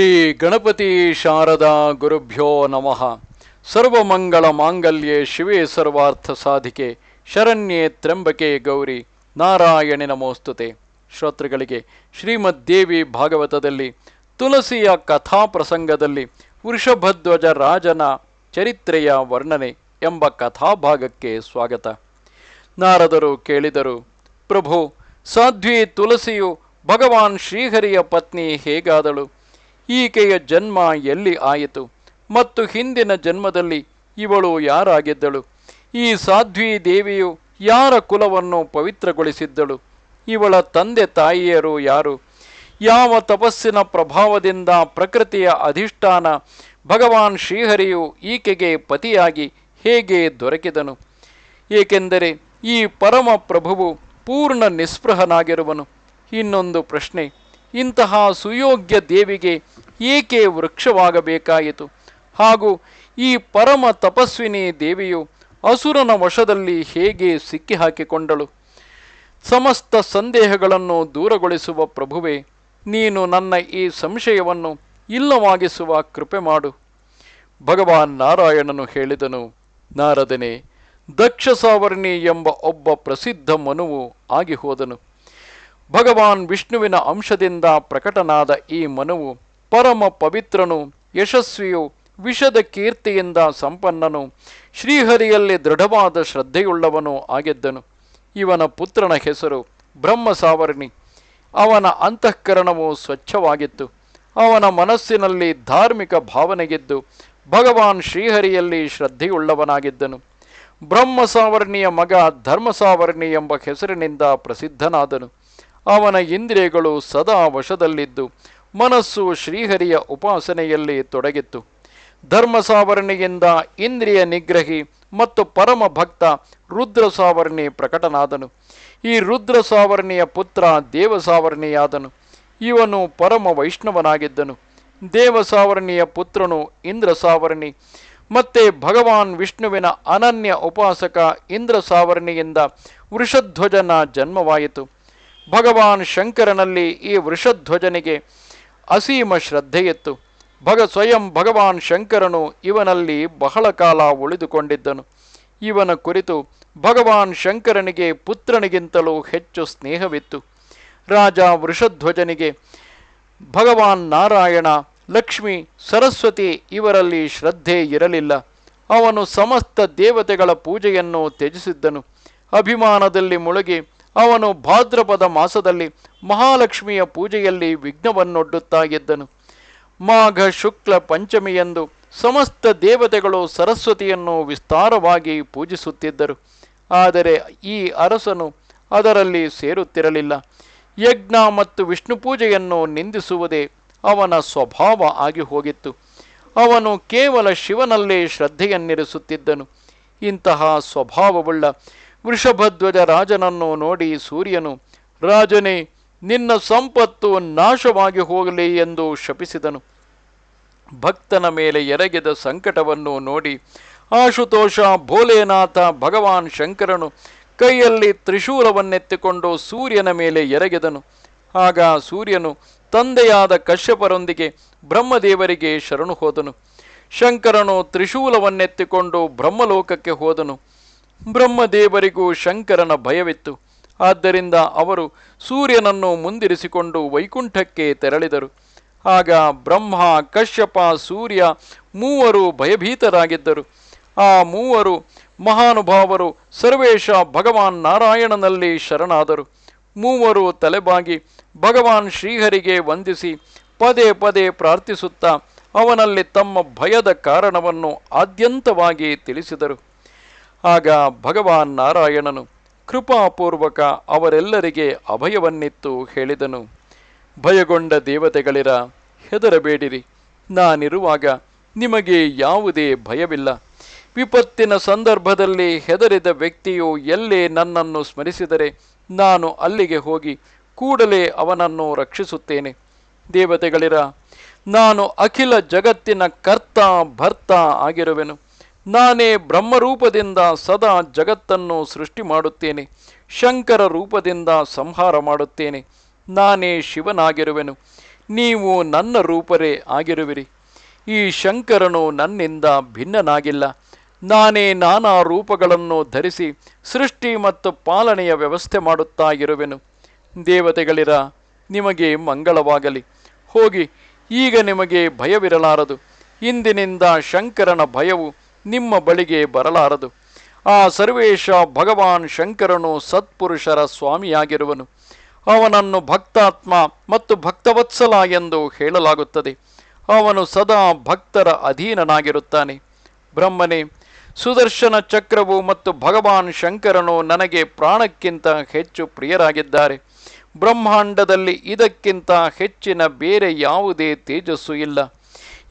ಶ್ರೀ ಗಣಪತಿ ಶಾರದಾ ಗುರುಭ್ಯೋ ನಮಃ. ಸರ್ವಮಂಗಳ ಮಾಂಗಲ್ಯೆ ಶಿವೇ ಸರ್ವಾರ್ಥ ಸಾಧಿಕೆ, ಶರಣ್ಯೆ ತ್ರ್ಯಂಬಕೆ ಗೌರಿ, ನಾರಾಯಣಿ ನಮೋಸ್ತುತೆ. ಶ್ರೋತೃಗಳಿಗೆ ಶ್ರೀಮದ್ ದೇವಿ ಭಾಗವತದಲ್ಲಿ ತುಳಸಿಯ ಕಥಾ ಪ್ರಸಂಗದಲ್ಲಿ ವೃಷಭಧ್ವಜ ರಾಜನ ಚರಿತ್ರೆಯ ವರ್ಣನೆ ಎಂಬ ಕಥಾಭಾಗಕ್ಕೆ ಸ್ವಾಗತ. ನಾರದರು ಕೇಳಿದರು, ಪ್ರಭು, ಸಾಧ್ವಿ ತುಳಸಿಯು ಭಗವಾನ್ ಶ್ರೀಹರಿಯ ಪತ್ನಿ ಹೇಗಾದಳು? ಈಕೆಯ ಜನ್ಮ ಎಲ್ಲಿ ಆಯಿತು? ಮತ್ತು ಹಿಂದಿನ ಜನ್ಮದಲ್ಲಿ ಇವಳು ಯಾರಾಗಿದ್ದಳು? ಈ ಸಾಧ್ವಿ ದೇವಿಯು ಯಾರ ಕುಲವನ್ನು ಪವಿತ್ರಗೊಳಿಸಿದ್ದಳು? ಇವಳ ತಂದೆ ತಾಯಿಯರು ಯಾರು? ಯಾವ ತಪಸ್ಸಿನ ಪ್ರಭಾವದಿಂದ ಪ್ರಕೃತಿಯ ಅಧಿಷ್ಠಾನ ಭಗವಾನ್ ಶ್ರೀಹರಿಯು ಈಕೆಗೆ ಪತಿಯಾಗಿ ಹೇಗೆ ದೊರಕಿದನು? ಏಕೆಂದರೆ ಈ ಪರಮ ಪ್ರಭುವು ಪೂರ್ಣ ನಿಸ್ಪೃಹನಾಗಿರುವನು. ಇನ್ನೊಂದು ಪ್ರಶ್ನೆ. ಇಂತಹ ಸುಯೋಗ್ಯ ದೇವಿಗೆ ಏಕೆ ವೃಕ್ಷವಾಗಬೇಕಾಯಿತು? ಹಾಗೂ ಈ ಪರಮ ತಪಸ್ವಿನಿ ದೇವಿಯು ಅಸುರನ ವಶದಲ್ಲಿ ಹೇಗೆ ಸಿಕ್ಕಿಹಾಕಿಕೊಂಡಳು? ಸಮಸ್ತ ಸಂದೇಹಗಳನ್ನು ದೂರಗೊಳಿಸುವ ಪ್ರಭುವೇ, ನೀನು ನನ್ನ ಈ ಸಂಶಯವನ್ನು ಇಲ್ಲವಾಗಿಸುವ ಕೃಪೆ ಮಾಡು. ಭಗವಾನ್ ನಾರಾಯಣನು ಹೇಳಿದನು, ನಾರದನೆ ದಕ್ಷ ಸಾವರ್ಣಿ ಎಂಬ ಒಬ್ಬ ಪ್ರಸಿದ್ಧ ಮನುವು ಆಗಿ ಹೋದನು ಭಗವಾನ್ ವಿಷ್ಣುವಿನ ಅಂಶದಿಂದ ಪ್ರಕಟನಾದ ಈ ಮನುವು ಪರಮ ಪವಿತ್ರನು, ಯಶಸ್ವಿಯು, ವಿಷದ ಕೀರ್ತಿಯಿಂದ ಸಂಪನ್ನನು, ಶ್ರೀಹರಿಯಲ್ಲಿ ದೃಢವಾದ ಶ್ರದ್ಧೆಯುಳ್ಳವನು ಆಗಿದ್ದನು. ಇವನ ಪುತ್ರನ ಹೆಸರು ಬ್ರಹ್ಮಸಾವರ್ಣಿ. ಅವನ ಅಂತಃಕರಣವು ಸ್ವಚ್ಛವಾಗಿತ್ತು. ಅವನ ಮನಸ್ಸಿನಲ್ಲಿ ಧಾರ್ಮಿಕ ಭಾವನೆಗಿದ್ದು ಭಗವಾನ್ ಶ್ರೀಹರಿಯಲ್ಲಿ ಶ್ರದ್ಧೆಯುಳ್ಳವನಾಗಿದ್ದನು. ಬ್ರಹ್ಮಸಾವರ್ಣಿಯ ಮಗ ಧರ್ಮಸಾವರ್ಣಿ ಎಂಬ ಹೆಸರಿನಿಂದ ಪ್ರಸಿದ್ಧನಾದನು. ಅವನ ಇಂದ್ರಿಯಗಳು ಸದಾ ವಶದಲ್ಲಿದ್ದು ಮನಸ್ಸು ಶ್ರೀಹರಿಯ ಉಪಾಸನೆಯಲ್ಲಿ ತೊಡಗಿತ್ತು. ಧರ್ಮ ಸಾವರ್ಣಿಯಿಂದ ಇಂದ್ರಿಯ ನಿಗ್ರಹಿ ಮತ್ತು ಪರಮ ಭಕ್ತ ರುದ್ರ ಸಾವರ್ಣಿ ಪ್ರಕಟನಾದನು. ಈ ರುದ್ರ ಸಾವರ್ಣಿಯ ಪುತ್ರ ದೇವ ಸಾವರ್ಣಿಯಾದನು ಇವನು ಪರಮ ವೈಷ್ಣವನಾಗಿದ್ದನು. ದೇವ ಸಾವರ್ಣಿಯ ಪುತ್ರನು ಇಂದ್ರ ಸಾವರ್ಣಿ ಮತ್ತೆ ಭಗವಾನ್ ವಿಷ್ಣುವಿನ ಅನನ್ಯ ಉಪಾಸಕ ಇಂದ್ರ ಸಾವರ್ಣಿಯಿಂದ ವೃಷಧ್ವಜನ ಜನ್ಮವಾಯಿತು. ಭಗವಾನ್ ಶಂಕರನಲ್ಲಿ ಈ ವೃಷಧ್ವಜನಿಗೆ ಅಸೀಮ ಶ್ರದ್ಧೆಯಿತ್ತು. ಭಗ, ಸ್ವಯಂ ಭಗವಾನ್ ಶಂಕರನು ಇವನಲ್ಲಿ ಬಹಳ ಕಾಲ ಉಳಿದುಕೊಂಡಿದ್ದನು. ಇವನ ಕುರಿತು ಭಗವಾನ್ ಶಂಕರನಿಗೆ ಪುತ್ರನಿಗಿಂತಲೂ ಹೆಚ್ಚು ಸ್ನೇಹವಿತ್ತು. ರಾಜ ವೃಷಧ್ವಜನಿಗೆ ಭಗವಾನ್ ನಾರಾಯಣ, ಲಕ್ಷ್ಮಿ, ಸರಸ್ವತಿ ಇವರಲ್ಲಿ ಶ್ರದ್ಧೆ ಇರಲಿಲ್ಲ. ಅವನು ಸಮಸ್ತ ದೇವತೆಗಳ ಪೂಜೆಯನ್ನು ತ್ಯಜಿಸಿದ್ದನು. ಅಭಿಮಾನದಲ್ಲಿ ಮುಳುಗಿ ಅವನು ಭಾದ್ರಪದ ಮಾಸದಲ್ಲಿ ಮಹಾಲಕ್ಷ್ಮಿಯ ಪೂಜೆಯಲ್ಲಿ ವಿಘ್ನವನ್ನೊಡ್ಡುತ್ತಾ ಇದ್ದನು ಮಾಘ ಶುಕ್ಲ ಪಂಚಮಿಯಂದು ಸಮಸ್ತ ದೇವತೆಗಳು ಸರಸ್ವತಿಯನ್ನು ವಿಸ್ತಾರವಾಗಿ ಪೂಜಿಸುತ್ತಿದ್ದರು. ಆದರೆ ಈ ಅರಸನು ಅದರಲ್ಲಿ ಸೇರುತ್ತಿರಲಿಲ್ಲ. ಯಜ್ಞ ಮತ್ತು ವಿಷ್ಣು ಪೂಜೆಯನ್ನು ನಿಂದಿಸುವುದೇ ಅವನ ಸ್ವಭಾವ ಆಗಿ ಹೋಗಿತ್ತು. ಅವನು ಕೇವಲ ಶಿವನಲ್ಲೇ ಶ್ರದ್ಧೆಯನ್ನಿರಿಸುತ್ತಿದ್ದನು. ಇಂತಹ ಸ್ವಭಾವವುಳ್ಳ ವೃಷಭಧ್ವಜ ರಾಜನನ್ನು ನೋಡಿ ಸೂರ್ಯನು, ರಾಜನೇ, ನಿನ್ನ ಸಂಪತ್ತು ನಾಶವಾಗಿ ಹೋಗಲಿ ಎಂದು ಶಪಿಸಿದನು. ಭಕ್ತನ ಮೇಲೆ ಎರಗಿದ ಸಂಕಟವನ್ನು ನೋಡಿ ಆಶುತೋಷ, ಭೋಲೆನಾಥ, ಭಗವಾನ್ ಶಂಕರನು ಕೈಯಲ್ಲಿ ತ್ರಿಶೂಲವನ್ನೆತ್ತಿಕೊಂಡು ಸೂರ್ಯನ ಮೇಲೆ ಎರಗಿದನು. ಆಗ ಸೂರ್ಯನು ತಂದೆಯಾದ ಕಶ್ಯಪರೊಂದಿಗೆ ಬ್ರಹ್ಮದೇವರಿಗೆ ಶರಣು ಹೋದನು. ಶಂಕರನು ತ್ರಿಶೂಲವನ್ನೆತ್ತಿಕೊಂಡು ಬ್ರಹ್ಮಲೋಕಕ್ಕೆ ಹೋದನು. ಬ್ರಹ್ಮದೇವರಿಗೂ ಶಂಕರನ ಭಯವಿತ್ತು. ಆದ್ದರಿಂದ ಅವರು ಸೂರ್ಯನನ್ನು ಮುಂದಿರಿಸಿಕೊಂಡು ವೈಕುಂಠಕ್ಕೆ ತೆರಳಿದರು. ಆಗ ಬ್ರಹ್ಮ, ಕಶ್ಯಪ, ಸೂರ್ಯ ಮೂವರು ಭಯಭೀತರಾಗಿದ್ದರು. ಆ ಮೂವರು ಮಹಾನುಭಾವರು ಸರ್ವೇಶ ಭಗವಾನ್ ನಾರಾಯಣನಲ್ಲಿ ಶರಣಾದರು. ಮೂವರು ತಲೆಬಾಗಿ ಭಗವಾನ್ ಶ್ರೀಹರಿಗೆ ವಂದಿಸಿ ಪದೇ ಪದೇ ಪ್ರಾರ್ಥಿಸುತ್ತಾ ಅವನಲ್ಲಿ ತಮ್ಮ ಭಯದ ಕಾರಣವನ್ನು ಆದ್ಯಂತವಾಗಿ ತಿಳಿಸಿದರು. ಆಗ ಭಗವಾನ್ ನಾರಾಯಣನು ಕೃಪಾಪೂರ್ವಕ ಅವರೆಲ್ಲರಿಗೆ ಅಭಯವನ್ನಿತ್ತು ಹೇಳಿದನು. ಭಯಗೊಂಡ ದೇವತೆಗಳಿರ ಹೆದರಬೇಡಿರಿ. ನಾನಿರುವಾಗ ನಿಮಗೆ ಯಾವುದೇ ಭಯವಿಲ್ಲ. ವಿಪತ್ತಿನ ಸಂದರ್ಭದಲ್ಲಿ ಹೆದರಿದ ವ್ಯಕ್ತಿಯು ಎಲ್ಲೇ ನನ್ನನ್ನು ಸ್ಮರಿಸಿದರೆ ನಾನು ಅಲ್ಲಿಗೆ ಹೋಗಿ ಕೂಡಲೇ ಅವನನ್ನು ರಕ್ಷಿಸುತ್ತೇನೆ. ದೇವತೆಗಳಿರ, ನಾನು ಅಖಿಲ ಜಗತ್ತಿನ ಕರ್ತ ಭರ್ತ ಆಗಿರುವೆನು. ನಾನೇ ಬ್ರಹ್ಮರೂಪದಿಂದ ಸದಾ ಜಗತ್ತನ್ನು ಸೃಷ್ಟಿ ಮಾಡುತ್ತೇನೆ, ಶಂಕರ ರೂಪದಿಂದ ಸಂಹಾರ ಮಾಡುತ್ತೇನೆ. ನಾನೇ ಶಿವನಾಗಿರುವೆನು, ನೀವು ನನ್ನ ರೂಪರೇ ಆಗಿರುವಿರಿ. ಈ ಶಂಕರನು ನನ್ನಿಂದ ಭಿನ್ನನಾಗಿಲ್ಲ. ನಾನೇ ನಾನಾ ರೂಪಗಳನ್ನು ಧರಿಸಿ ಸೃಷ್ಟಿ ಮತ್ತು ಪಾಲನೆಯ ವ್ಯವಸ್ಥೆ ಮಾಡುತ್ತಾ ಇರುವೆನು. ದೇವತೆಗಳಿರ, ನಿಮಗೆ ಮಂಗಳವಾಗಲಿ. ಹೋಗಿ, ಈಗ ನಿಮಗೆ ಭಯವಿರಲಾರದು. ಇಂದಿನಿಂದ ಶಂಕರನ ಭಯವು ನಿಮ್ಮ ಬಳಿಗೆ ಬರಲಾರದು. ಆ ಸರ್ವೇಶ ಭಗವಾನ್ ಶಂಕರನು ಸತ್ಪುರುಷರ ಸ್ವಾಮಿಯಾಗಿರುವನು. ಅವನನ್ನು ಭಕ್ತಾತ್ಮ ಮತ್ತು ಭಕ್ತವತ್ಸಲ ಎಂದು ಹೇಳಲಾಗುತ್ತದೆ. ಅವನು ಸದಾ ಭಕ್ತರ ಅಧೀನನಾಗಿರುತ್ತಾನೆ. ಬ್ರಹ್ಮನೇ, ಸುದರ್ಶನ ಚಕ್ರವು ಮತ್ತು ಭಗವಾನ್ ಶಂಕರನು ನನಗೆ ಪ್ರಾಣಕ್ಕಿಂತ ಹೆಚ್ಚು ಪ್ರಿಯರಾಗಿದ್ದಾರೆ. ಬ್ರಹ್ಮಾಂಡದಲ್ಲಿ ಇದಕ್ಕಿಂತ ಹೆಚ್ಚಿನ ಬೇರೆ ಯಾವುದೇ ತೇಜಸ್ಸು ಇಲ್ಲ.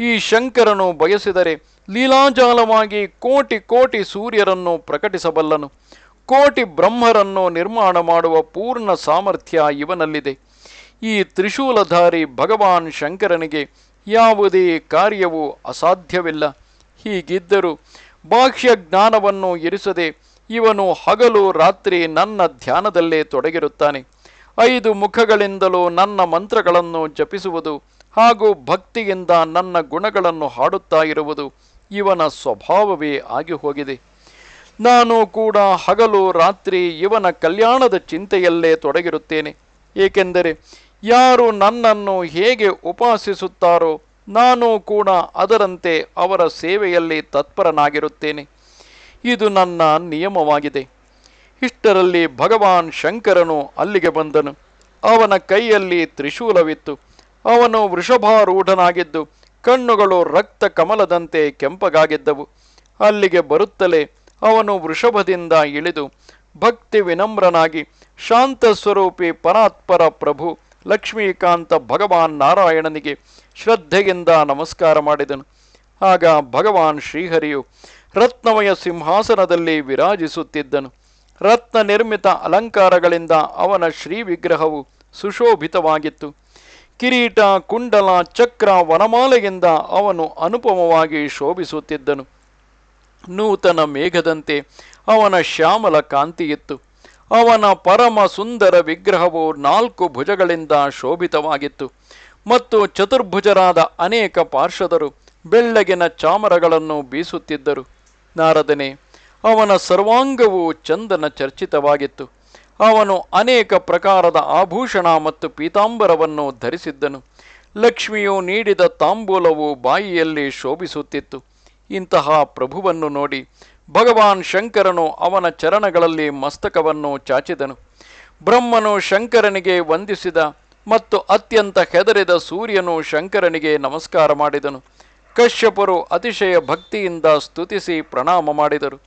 ಈ ಶಂಕರನು ಬಯಸಿದರೆ ಲೀಲಾಜಾಲವಾಗಿ ಕೋಟಿ ಕೋಟಿ ಸೂರ್ಯರನ್ನು ಪ್ರಕಟಿಸಬಲ್ಲನು. ಕೋಟಿ ಬ್ರಹ್ಮರನ್ನು ನಿರ್ಮಾಣ ಮಾಡುವ ಪೂರ್ಣ ಸಾಮರ್ಥ್ಯ ಇವನಲ್ಲಿದೆ. ಈ ತ್ರಿಶೂಲಧಾರಿ ಭಗವಾನ್ ಶಂಕರನಿಗೆ ಯಾವುದೇ ಕಾರ್ಯವೂ ಅಸಾಧ್ಯವಿಲ್ಲ. ಹೀಗಿದ್ದರೂ ಬಾಹ್ಯ ಜ್ಞಾನವನ್ನು ಇರಿಸದೆ ಇವನು ಹಗಲು ರಾತ್ರಿ ನನ್ನ ಧ್ಯಾನದಲ್ಲೇ ತೊಡಗಿರುತ್ತಾನೆ. ಐದು ಮುಖಗಳಿಂದಲೂ ನನ್ನ ಮಂತ್ರಗಳನ್ನು ಜಪಿಸುವುದು ಹಾಗೂ ಭಕ್ತಿಯಿಂದ ನನ್ನ ಗುಣಗಳನ್ನು ಹಾಡುತ್ತಾ ಇರುವುದು ಇವನ ಸ್ವಭಾವವೇ ಆಗಿ ಹೋಗಿದೆ. ನಾನು ಕೂಡ ಹಗಲು ರಾತ್ರಿ ಇವನ ಕಲ್ಯಾಣದ ಚಿಂತೆಯಲ್ಲೇ ತೊಡಗಿರುತ್ತೇನೆ. ಏಕೆಂದರೆ ಯಾರು ನನ್ನನ್ನು ಹೇಗೆ ಉಪಾಸಿಸುತ್ತಾರೋ ನಾನು ಕೂಡ ಅದರಂತೆ ಅವರ ಸೇವೆಯಲ್ಲಿ ತತ್ಪರನಾಗಿರುತ್ತೇನೆ. ಇದು ನನ್ನ ನಿಯಮವಾಗಿದೆ. ಇಷ್ಟರಲ್ಲಿ ಭಗವಾನ್ ಶಂಕರನು ಅಲ್ಲಿಗೆ ಬಂದನು. ಅವನ ಕೈಯಲ್ಲಿ ತ್ರಿಶೂಲವಿತ್ತು. ಅವನು ವೃಷಭಾರೂಢನಾಗಿದ್ದು ಕಣ್ಣುಗಳು ರಕ್ತ ಕಮಲದಂತೆ ಕೆಂಪಗಾಗಿದ್ದವು. ಅಲ್ಲಿಗೆ ಬರುತ್ತಲೇ ಅವನು ವೃಷಭದಿಂದ ಇಳಿದು ಭಕ್ತಿ ವಿನಮ್ರನಾಗಿ ಶಾಂತ ಸ್ವರೂಪಿ ಪರಾತ್ಪರ ಪ್ರಭು ಲಕ್ಷ್ಮೀಕಾಂತ ಭಗವಾನ್ ನಾರಾಯಣನಿಗೆ ಶ್ರದ್ಧೆಯಿಂದ ನಮಸ್ಕಾರ ಮಾಡಿದನು. ಆಗ ಭಗವಾನ್ ಶ್ರೀಹರಿಯು ರತ್ನಮಯ ಸಿಂಹಾಸನದಲ್ಲಿ ವಿರಾಜಿಸುತ್ತಿದ್ದನು. ರತ್ನ ನಿರ್ಮಿತ ಅಲಂಕಾರಗಳಿಂದ ಅವನ ಶ್ರೀ ವಿಗ್ರಹವು ಸುಶೋಭಿತವಾಗಿತ್ತು. ಕಿರೀಟ, ಕುಂಡಲ, ಚಕ್ರ, ವನಮಾಲೆಯಿಂದ ಅವನು ಅನುಪಮವಾಗಿ ಶೋಭಿಸುತ್ತಿದ್ದನು. ನೂತನ ಮೇಘದಂತೆ ಅವನ ಶ್ಯಾಮಲ ಕಾಂತಿಯಿತ್ತು. ಅವನ ಪರಮ ಸುಂದರ ವಿಗ್ರಹವು ನಾಲ್ಕು ಭುಜಗಳಿಂದ ಶೋಭಿತವಾಗಿತ್ತು. ಮತ್ತು ಚತುರ್ಭುಜರಾದ ಅನೇಕ ಪಾರ್ಷದರು ಬೆಳ್ಳಗಿನ ಚಾಮರಗಳನ್ನು ಬೀಸುತ್ತಿದ್ದರು. ನಾರದನೆ, ಅವನ ಸರ್ವಾಂಗವು ಚಂದನ ಚರ್ಚಿತವಾಗಿತ್ತು. ಅವನು ಅನೇಕ ಪ್ರಕಾರದ ಆಭೂಷಣ ಮತ್ತು ಪೀತಾಂಬರವನ್ನು ಧರಿಸಿದ್ದನು. ಲಕ್ಷ್ಮಿಯು ನೀಡಿದ ತಾಂಬೂಲವು ಬಾಯಿಯಲ್ಲಿ ಶೋಭಿಸುತ್ತಿತ್ತು. ಇಂತಹ ಪ್ರಭುವನ್ನು ನೋಡಿ ಭಗವಾನ್ ಶಂಕರನು ಅವನ ಚರಣಗಳಲ್ಲಿ ಮಸ್ತಕವನ್ನು ಚಾಚಿದನು. ಬ್ರಹ್ಮನು ಶಂಕರನಿಗೆ ವಂದಿಸಿದ ಮತ್ತು ಅತ್ಯಂತ ಹೆದರಿದ ಸೂರ್ಯನು ಶಂಕರನಿಗೆ ನಮಸ್ಕಾರ ಮಾಡಿದನು. ಕಶ್ಯಪರು ಅತಿಶಯ ಭಕ್ತಿಯಿಂದ ಸ್ತುತಿಸಿ ಪ್ರಣಾಮ ಮಾಡಿದರು.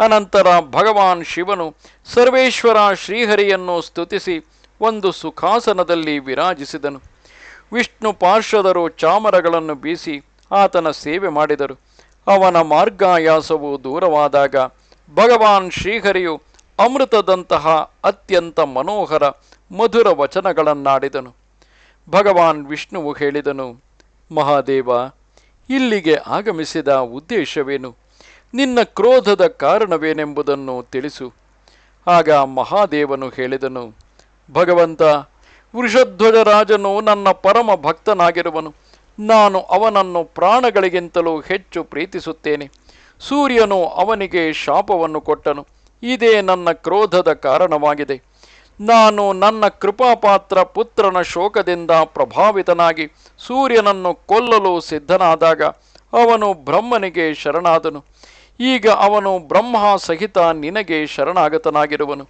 ಅನಂತರ ಭಗವಾನ್ ಶಿವನು ಸರ್ವೇಶ್ವರ ಶ್ರೀಹರಿಯನ್ನು ಸ್ತುತಿಸಿ ಒಂದು ಸುಖಾಸನದಲ್ಲಿ ವಿರಾಜಿಸಿದನು. ವಿಷ್ಣು ಪಾರ್ಶ್ವದರು ಚಾಮರಗಳನ್ನು ಬೀಸಿ ಆತನ ಸೇವೆ ಮಾಡಿದರು. ಅವನ ಮಾರ್ಗಾಯಾಸವು ದೂರವಾದಾಗ ಭಗವಾನ್ ಶ್ರೀಹರಿಯು ಅಮೃತದಂತಹ ಅತ್ಯಂತ ಮನೋಹರ, ಮಧುರ ವಚನಗಳನ್ನಾಡಿದನು. ಭಗವಾನ್ ವಿಷ್ಣುವು ಹೇಳಿದನು, ಮಹಾದೇವ, ಇಲ್ಲಿಗೆ ಆಗಮಿಸಿದ ಉದ್ದೇಶವೇನು? ನಿನ್ನ ಕ್ರೋಧದ ಕಾರಣವೇನೆಂಬುದನ್ನು ತಿಳಿಸು. ಆಗ ಮಹಾದೇವನು ಹೇಳಿದನು, ಭಗವಂತ ವೃಷಧ್ವಜರಾಜನು ನನ್ನ ಪರಮ ಭಕ್ತನಾಗಿರುವನು. ನಾನು ಅವನನ್ನು ಪ್ರಾಣಗಳಿಗಿಂತಲೂ ಹೆಚ್ಚು ಪ್ರೀತಿಸುತ್ತೇನೆ. ಸೂರ್ಯನು ಅವನಿಗೆ ಶಾಪವನ್ನು ಕೊಟ್ಟನು. ಇದೇ ನನ್ನ ಕ್ರೋಧದ ಕಾರಣವಾಗಿದೆ. ನಾನು ನನ್ನ ಕೃಪಾಪಾತ್ರ ಪುತ್ರನ ಶೋಕದಿಂದ ಪ್ರಭಾವಿತನಾಗಿ ಸೂರ್ಯನನ್ನು ಕೊಲ್ಲಲು ಸಿದ್ಧನಾದಾಗ ಅವನು ಬ್ರಹ್ಮನಿಗೆ ಶರಣಾದನು. ಈಗ ಅವನು ಬ್ರಹ್ಮ ಸಹಿತ ನಿನಗೆ ಶರಣಾಗತನಾಗಿರುವನು.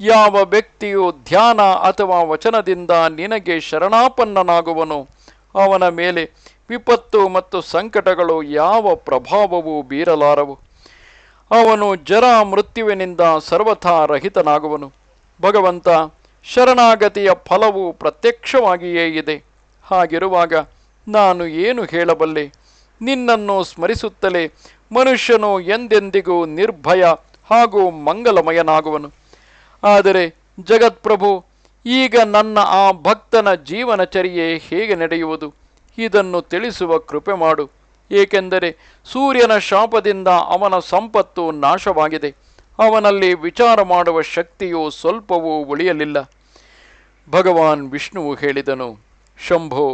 ಯಾವ ವ್ಯಕ್ತಿಯು ಧ್ಯಾನ ಅಥವಾ ವಚನದಿಂದ ನಿನಗೆ ಶರಣಾಪನ್ನನಾಗುವನು, ಅವನ ಮೇಲೆ ವಿಪತ್ತು ಮತ್ತು ಸಂಕಟಗಳು ಯಾವ ಪ್ರಭಾವವೂ ಬೀರಲಾರವು. ಅವನು ಜರ ಮೃತ್ಯುವಿನಿಂದ ಸರ್ವಥಾ ರಹಿತನಾಗುವನು. ಭಗವಂತ, ಶರಣಾಗತಿಯ ಫಲವು ಪ್ರತ್ಯಕ್ಷವಾಗಿಯೇ ಇದೆ. ಹಾಗಿರುವಾಗ ನಾನು ಏನು ಹೇಳಬಲ್ಲೆ? ನಿನ್ನನ್ನು ಸ್ಮರಿಸುತ್ತಲೇ ಮನುಷ್ಯನು ಎಂದೆಂದಿಗೂ ನಿರ್ಭಯ ಹಾಗೂ ಮಂಗಲಮಯನಾಗುವನು. ಆದರೆ ಜಗತ್ಪ್ರಭು, ಈಗ ನನ್ನ ಆ ಭಕ್ತನ ಜೀವನಚರ್ಯೆ ಹೇಗೆ ನಡೆಯುವುದು? ಇದನ್ನು ತಿಳಿಸುವ ಕೃಪೆ ಮಾಡು. ಏಕೆಂದರೆ ಸೂರ್ಯನ ಶಾಪದಿಂದ ಅವನ ಸಂಪತ್ತು ನಾಶವಾಗಿದೆ. ಅವನಲ್ಲಿ ವಿಚಾರ ಮಾಡುವ ಶಕ್ತಿಯು ಸ್ವಲ್ಪವೂ ಉಳಿಯಲಿಲ್ಲ. ಭಗವಾನ್ ವಿಷ್ಣುವು ಹೇಳಿದನು, ಶಂಭೋ,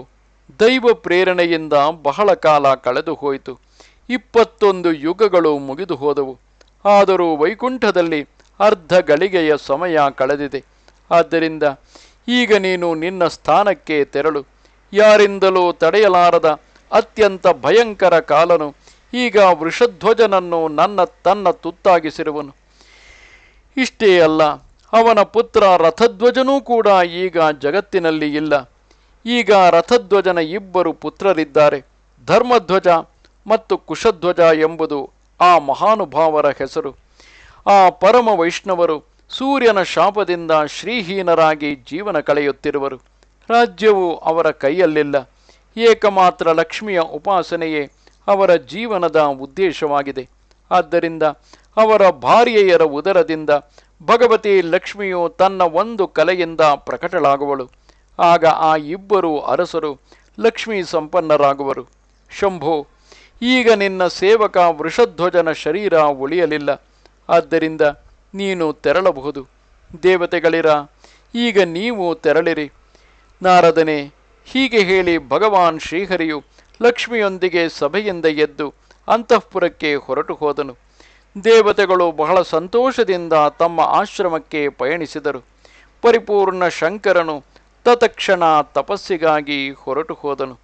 ದೈವ ಪ್ರೇರಣೆಯಿಂದ ಬಹಳ ಕಾಲ ಕಳೆದು ಹೋಯಿತು ಇಪ್ಪತ್ತೊಂದು ಯುಗಗಳು ಮುಗಿದು ಹೋದವು. ಆದರೂ ವೈಕುಂಠದಲ್ಲಿ ಅರ್ಧ ಗಳಿಗೆಯ ಸಮಯ ಕಳೆದಿದೆ. ಆದ್ದರಿಂದ ಈಗ ನೀನು ನಿನ್ನ ಸ್ಥಾನಕ್ಕೆ ತೆರಳು. ಯಾರಿಂದಲೂ ತಡೆಯಲಾರದ ಅತ್ಯಂತ ಭಯಂಕರ ಕಾಲನು ಈಗ ವೃಷಧ್ವಜನನ್ನು ನನ್ನ ತನ್ನ ತುತ್ತಾಗಿಸಿರುವನು. ಇಷ್ಟೇ ಅಲ್ಲ, ಅವನ ಪುತ್ರ ರಥಧ್ವಜನೂ ಕೂಡ ಈಗ ಜಗತ್ತಿನಲ್ಲಿ ಇಲ್ಲ. ಈಗ ರಥಧ್ವಜನ ಇಬ್ಬರು ಪುತ್ರರಿದ್ದಾರೆ. ಧರ್ಮಧ್ವಜ ಮತ್ತು ಕುಶಧ್ವಜ ಎಂಬುದು ಆ ಮಹಾನುಭಾವರ ಹೆಸರು. ಆ ಪರಮ ವೈಷ್ಣವರು ಸೂರ್ಯನ ಶಾಪದಿಂದ ಶ್ರೀಹೀನರಾಗಿ ಜೀವನ ಕಳೆಯುತ್ತಿರುವರು. ರಾಜ್ಯವು ಅವರ ಕೈಯಲ್ಲಿಲ್ಲ. ಏಕಮಾತ್ರ ಲಕ್ಷ್ಮಿಯ ಉಪಾಸನೆಯೇ ಅವರ ಜೀವನದ ಉದ್ದೇಶವಾಗಿದೆ. ಆದ್ದರಿಂದ ಅವರ ಭಾರ್ಯೆಯರ ಉದರದಿಂದ ಭಗವತಿ ಲಕ್ಷ್ಮಿಯು ತನ್ನ ಒಂದು ಕಲೆಯಿಂದ ಪ್ರಕಟಳಾಗುವಳು. ಆಗ ಆ ಇಬ್ಬರು ಅರಸರು ಲಕ್ಷ್ಮೀ ಸಂಪನ್ನರಾಗುವರು. ಶಂಭೋ ಈಗ ನಿನ್ನ ಸೇವಕ ವೃಷಧ್ವಜನ ಶರೀರ ಉಳಿಯಲಿಲ್ಲ. ಆದ್ದರಿಂದ ನೀನು ತೆರಳಬಹುದು. ದೇವತೆಗಳಿರ, ಈಗ ನೀವು ತೆರಳಿರಿ. ನಾರದನೆ, ಹೀಗೆ ಹೇಳಿ ಭಗವಾನ್ ಶ್ರೀಹರಿಯು ಲಕ್ಷ್ಮಿಯೊಂದಿಗೆ ಸಭೆಯಿಂದ ಎದ್ದು ಅಂತಃಪುರಕ್ಕೆ ಹೊರಟು ಹೋದನು. ದೇವತೆಗಳು ಬಹಳ ಸಂತೋಷದಿಂದ ತಮ್ಮ ಆಶ್ರಮಕ್ಕೆ ಪಯಣಿಸಿದರು. ಪರಿಪೂರ್ಣ ಶಂಕರನು ತತಕ್ಷಣ ತಪಸ್ಸಿಗಾಗಿ ಹೊರಟು ಹೋದನು.